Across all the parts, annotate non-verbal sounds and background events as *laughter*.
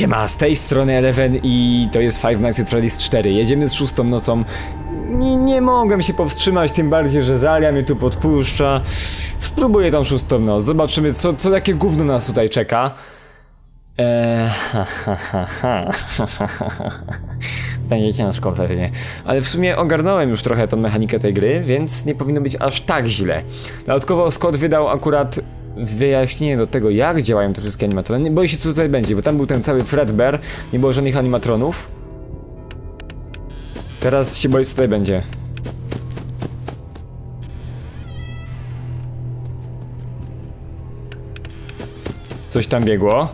Siema, z tej strony Eleven i to jest Five Nights at Freddy's 4. Jedziemy z szóstą nocą. Nie, nie mogłem się powstrzymać, tym bardziej, że Zalia mnie tu podpuszcza. Spróbuję tą szóstą noc, zobaczymy co, co jakie gówno nas tutaj czeka. Eee, *laughs* ha, ha, ha, ha, ha, ha, ha. Będzie ciężko pewnie. Ale w sumie ogarnąłem już trochę tą mechanikę tej gry, więc nie powinno być aż tak źle. Dodatkowo Scott wydał akurat wyjaśnienie do tego, jak działają te wszystkie animatrony. Nie boję się, co tutaj będzie, bo tam był ten cały Fredbear, nie było żadnych animatronów. Teraz się boję, co tutaj będzie. Coś tam biegło.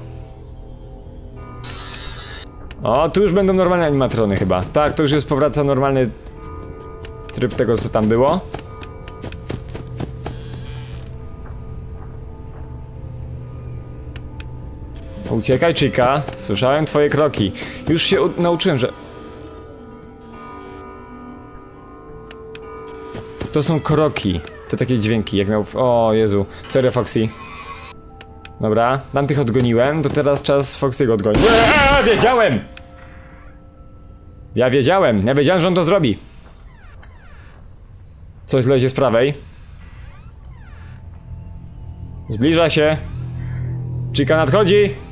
O, tu już będą normalne animatrony chyba. Tak, to już jest powraca normalny tryb tego, co tam było. Uciekaj, Chica. Słyszałem twoje kroki. Już się nauczyłem, że... To są kroki. To takie dźwięki, jak miał... O, Jezu. Serio, Foxy. Dobra, tamtych odgoniłem, to teraz czas Foxy'ego odgonić. Eee, wiedziałem! Ja wiedziałem, ja wiedziałem, że on to zrobi. Coś lezie z prawej. Zbliża się. Chica nadchodzi.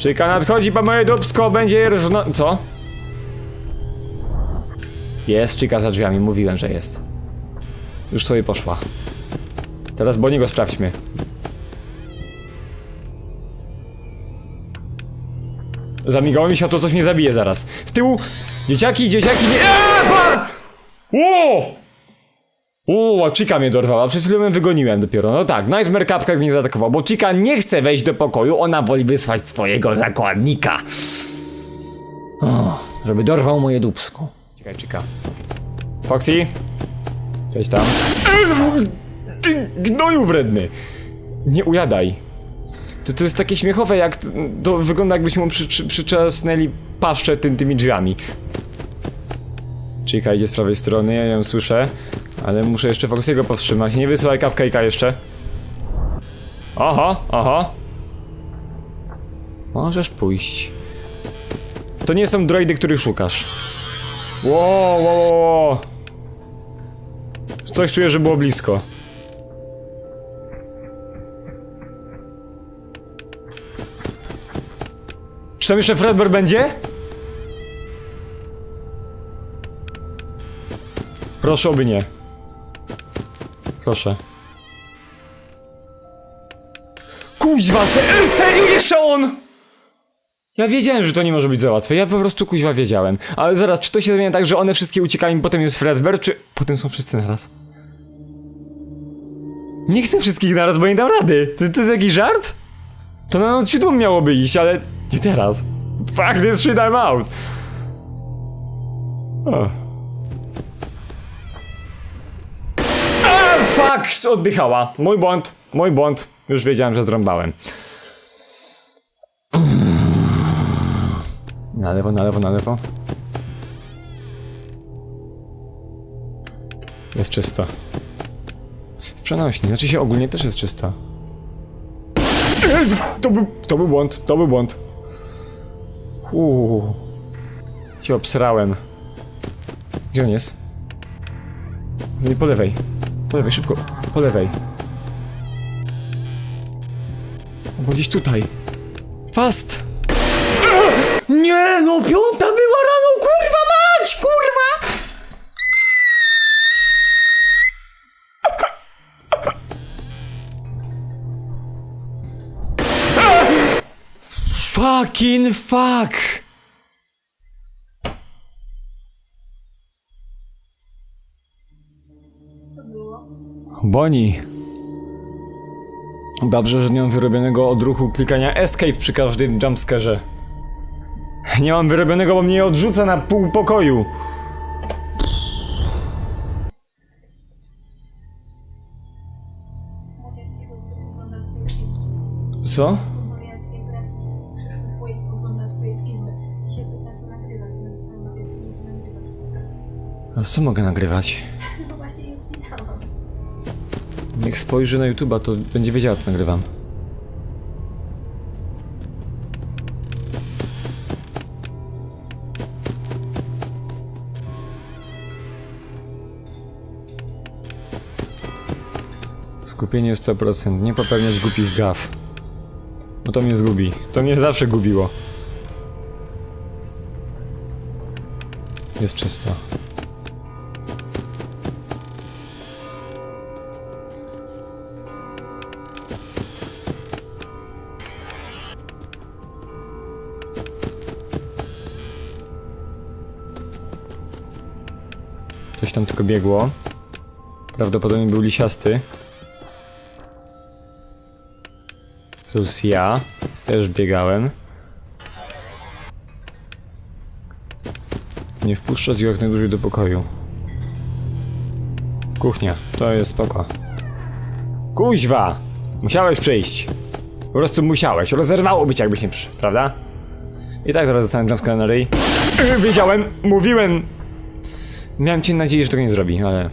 Chica nadchodzi, po moje dubsko, będzie rżno... Co? Jest Chica za drzwiami, mówiłem, że jest. Już sobie poszła. Teraz Boniego sprawdźmy. Zamigało mi światło, coś mnie zabije zaraz. Z tyłu! Dzieciaki, dzieciaki, nie... Eee, pa! Ło! Ło, Chica mnie dorwała, przed chwilą ją wygoniłem dopiero. No tak, Nightmare Cupcake mnie zaatakował, bo Chica nie chce wejść do pokoju, ona woli wysłać swojego zakładnika. O, żeby dorwał moje dubsko. Czekaj, Chica. Foxy? Cześć tam. Ty gnoju wredny! Nie ujadaj. To, to jest takie śmiechowe, jak to wygląda jakbyśmy mu przy, przy, przyczasnęli paszczę tym, tymi drzwiami. Chica idzie z prawej strony, ja ją słyszę, ale muszę jeszcze Foxy'ego powstrzymać. Nie wysyłaj cupcake'a jeszcze. Oho, oho. Możesz pójść. To nie są droidy, których szukasz. Wow, wow, wow. Coś czuję, że było blisko. Czy tam jeszcze Fredbear będzie? Proszę, oby nie. Proszę. Kuźwa, se e, serio jeszcze on! Ja wiedziałem, że to nie może być za łatwe, ja po prostu kuźwa wiedziałem. Ale zaraz, czy to się zmienia tak, że one wszystkie uciekają i potem jest Fredbear, czy... Potem są wszyscy naraz? Nie chcę wszystkich naraz, bo nie dam rady. To, to jest jakiś żart? To na noc siódmą miałoby iść, ale nie teraz. Fuck this shit, I'm out. O. fuck! Oddychała. Mój błąd. Mój błąd. Już wiedziałem, że zrąbałem. Na lewo, na lewo, na lewo. Jest czysto. W przenośni, znaczy się ogólnie też jest czysto. To był, to był błąd, to był błąd. Uuu. Się obsrałem. Gdzie on jest? Nie, po lewej. Po lewej, szybko. Po lewej. Był gdzieś tutaj. Fast! Nie, no piąta była rano, kurwa mać, kurwa! Fucking fuck! Boni. Dobrze, że nie mam wyrobionego odruchu klikania escape przy każdym jumpscarze. Nie mam wyrobionego, bo mnie odrzuca na pół pokoju. Co? Moriarty'ego jakiś przyszły słoik Niech spojrzy na YouTube'a, to będzie wiedziała, co nagrywam. Skupienie 100%, nie popełniać głupich gaf. Bo no to mnie zgubi. To mnie zawsze gubiło. Jest czysto. Coś tam tylko biegło. Prawdopodobnie był lisiasty. Plus ja. Też biegałem. Nie wpuszczać go jak najdłużej do pokoju. Kuchnia, to jest spoko. Kuźwa! Musiałeś przyjść. Po prostu musiałeś. Rozerwało być jakbyś nie przyszedł, prawda? I tak teraz zostałem jumpscare na ryj. Wiedziałem! Mówiłem! Miałem cię nadzieję, że tego nie zrobi, ale...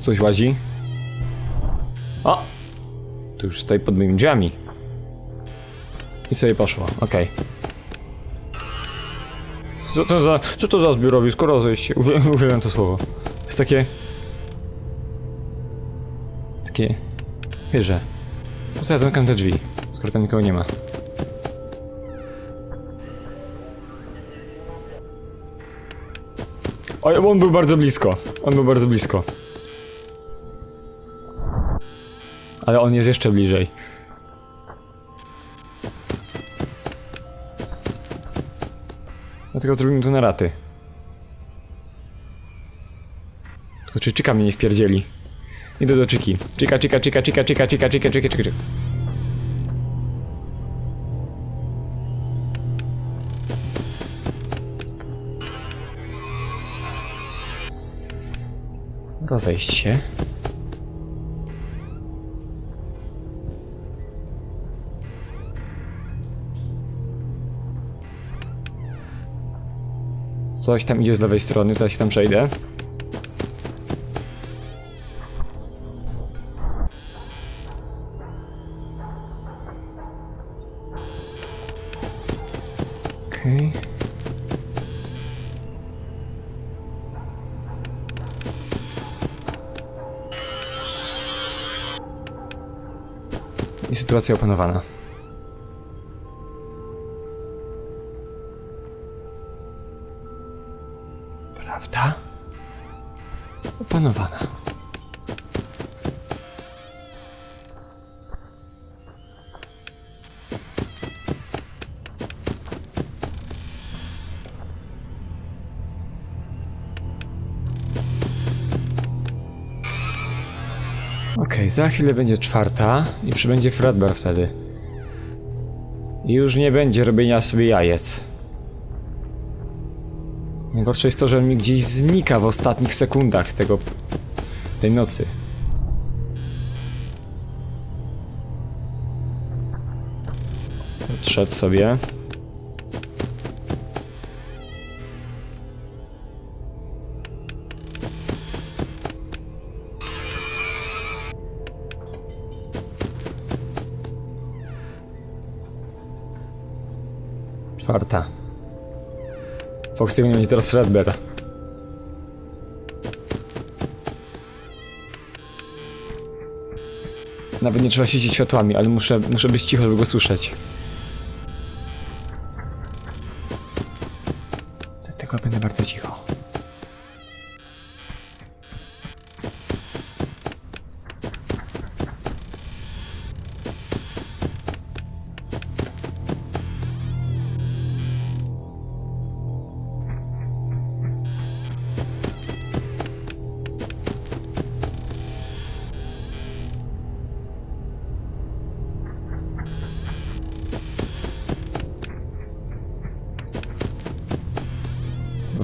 Coś łazi? O! Tu już stoi pod moimi drzwiami. I sobie poszło, okej. Co to za... co to za zbiorowisko? Rozejść się. Uwiel- Uwielbiam to słowo. To jest takie... Takie... Chyże. Po co ja zamykam te drzwi, skoro tam nikogo nie ma? Oj, on był bardzo blisko. On był bardzo blisko. Ale on jest jeszcze bliżej. Dlatego zrobimy to na raty. Tylko czy mnie nie wpierdzieli? Idę do czyki. Czyka, czyka, czyka, czyka, czyka, czyka, czyka, czyka, czyka, czyka. Rozejść się. Coś tam idzie z lewej strony, to ja się tam przejdę. Okej. I sytuacja opanowana. Prawda? Opanowana. Za chwilę będzie czwarta i przybędzie Fredbear wtedy. I już nie będzie robienia sobie jajec. Najgorsze jest to, że on mi gdzieś znika w ostatnich sekundach tego... tej nocy. Odszedł sobie. Czwarta. Foxy będzie teraz Fredbear. Nawet nie trzeba siedzieć światłami, ale muszę, muszę być cicho, żeby go słyszeć.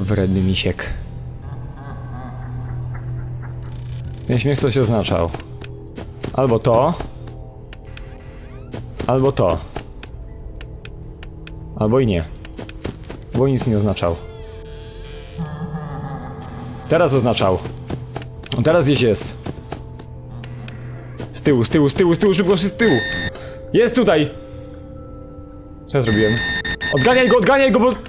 Wredny misiek. Ten śmiech coś oznaczał. Albo to. Albo to. Albo i nie. Bo nic nie oznaczał. Teraz oznaczał. Teraz gdzieś jest. Z tyłu, z tyłu, z tyłu, z tyłu, szybko z tyłu. Jest tutaj! Co ja zrobiłem? Odganiaj go, odganiaj go, bo...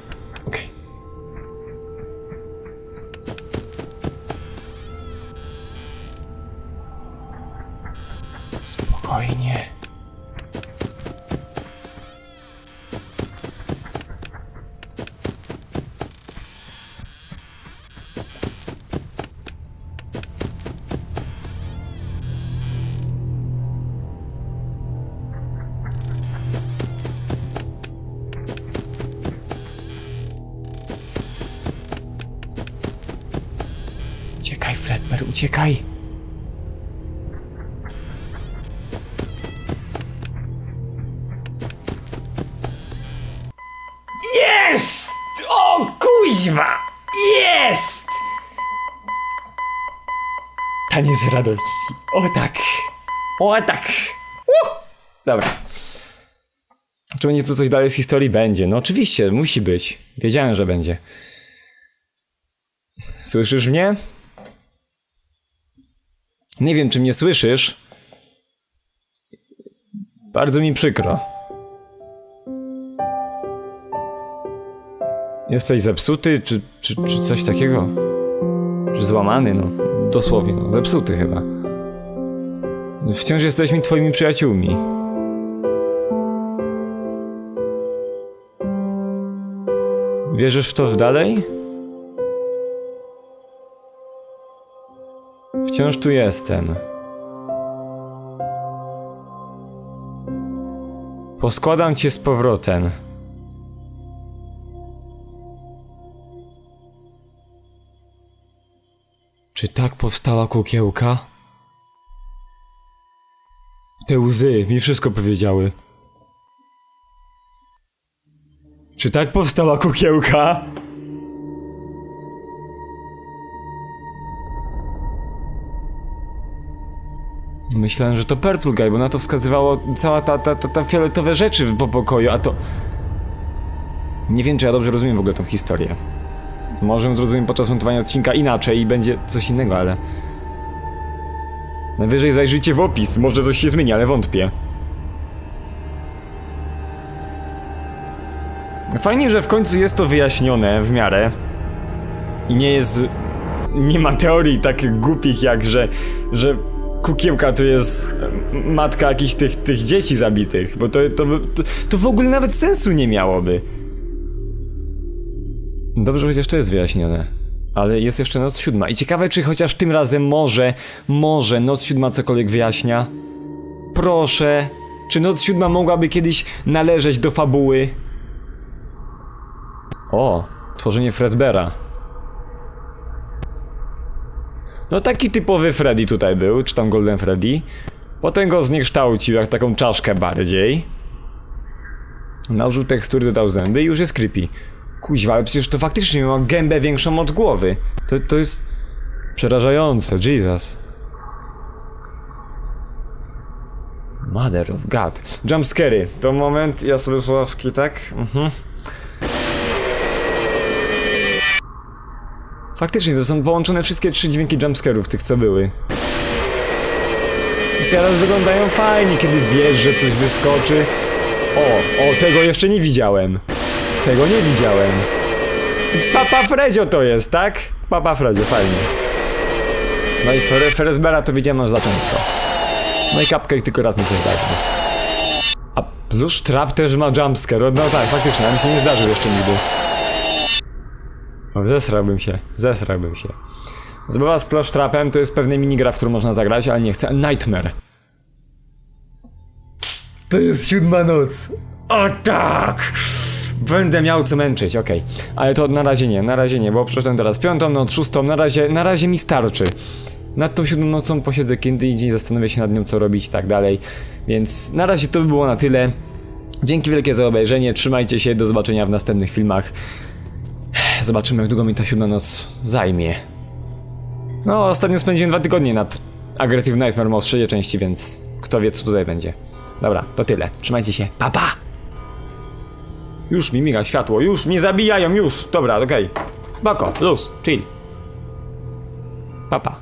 uciekaj! Jest! O kuźwa! Jest! Taniec radości. O tak. O tak. Uh! Dobra. Czy będzie tu coś dalej z historii? Będzie. No oczywiście, musi być. Wiedziałem, że będzie. Słyszysz mnie? Nie wiem, czy mnie słyszysz. Bardzo mi przykro. Jesteś zepsuty, czy, czy, czy coś takiego? Czy złamany, no. Dosłownie, no. Zepsuty chyba. Wciąż jesteśmy twoimi przyjaciółmi. Wierzysz w to w dalej? Wciąż tu jestem. Poskładam cię z powrotem. Czy tak powstała kukiełka? Te łzy mi wszystko powiedziały. Czy tak powstała kukiełka? Myślałem, że to Purple Guy, bo na to wskazywało cała ta, ta, ta, ta fioletowe rzeczy po pokoju, a to... Nie wiem, czy ja dobrze rozumiem w ogóle tą historię. Może zrozumiem podczas montowania odcinka inaczej i będzie coś innego, ale... Najwyżej zajrzyjcie w opis, może coś się zmieni, ale wątpię. Fajnie, że w końcu jest to wyjaśnione w miarę. I nie jest... Nie ma teorii tak głupich jak, że... że kukiełka to jest matka jakichś tych, tych dzieci zabitych, bo to, to, to, to w ogóle nawet sensu nie miałoby. Dobrze, chociaż to jest wyjaśnione. Ale jest jeszcze noc siódma. I ciekawe, czy chociaż tym razem może, może noc siódma cokolwiek wyjaśnia. Proszę. Czy noc siódma mogłaby kiedyś należeć do fabuły? O, tworzenie Fredbera. No taki typowy Freddy tutaj był, czy tam Golden Freddy. Potem go zniekształcił jak taką czaszkę bardziej. Nałożył tekstury, dodał zęby i już jest creepy. Kuźwa, ale przecież to faktycznie ma gębę większą od głowy. To, to jest przerażające, Jesus. Mother of God. Jumpscary. To moment, ja sobie sławki, tak? Mhm. Faktycznie, to są połączone wszystkie trzy dźwięki jumpscarów, tych co były. I teraz wyglądają fajnie, kiedy wiesz, że coś wyskoczy. O, o, tego jeszcze nie widziałem. Tego nie widziałem. Więc Papa Fredzio to jest, tak? Papa Fredzio, fajnie. No i Fre- Fredbera to widziałem aż za często. No i Cupcake tylko raz mi się zdarzył. A plus Trap też ma jumpscare. No tak, faktycznie, mi się nie zdarzył jeszcze nigdy. O, zesrałbym się, zesrałbym się. Zabawa z Plush Trapem to jest pewna minigra, w którą można zagrać, ale nie chcę. Nightmare. To jest siódma noc. O tak! Będę miał co męczyć, okej. Ale to na razie nie, na razie nie, bo przeszedłem teraz piątą noc, szóstą, na razie, na razie mi starczy. Nad tą siódmą nocą posiedzę kiedy indziej, zastanowię się nad nią, co robić i tak dalej. Więc na razie to by było na tyle. Dzięki wielkie za obejrzenie, trzymajcie się, do zobaczenia w następnych filmach. Zobaczymy, jak długo mi ta siódma noc zajmie. No, ostatnio spędziłem dwa tygodnie nad Aggressive Nightmare Mode w trzeciej części, więc kto wie, co tutaj będzie. Dobra, to tyle. Trzymajcie się. Pa, pa! Już mi miga światło, już mnie zabijają, już! Dobra, okej. Spoko, luz, chill. Pa, pa.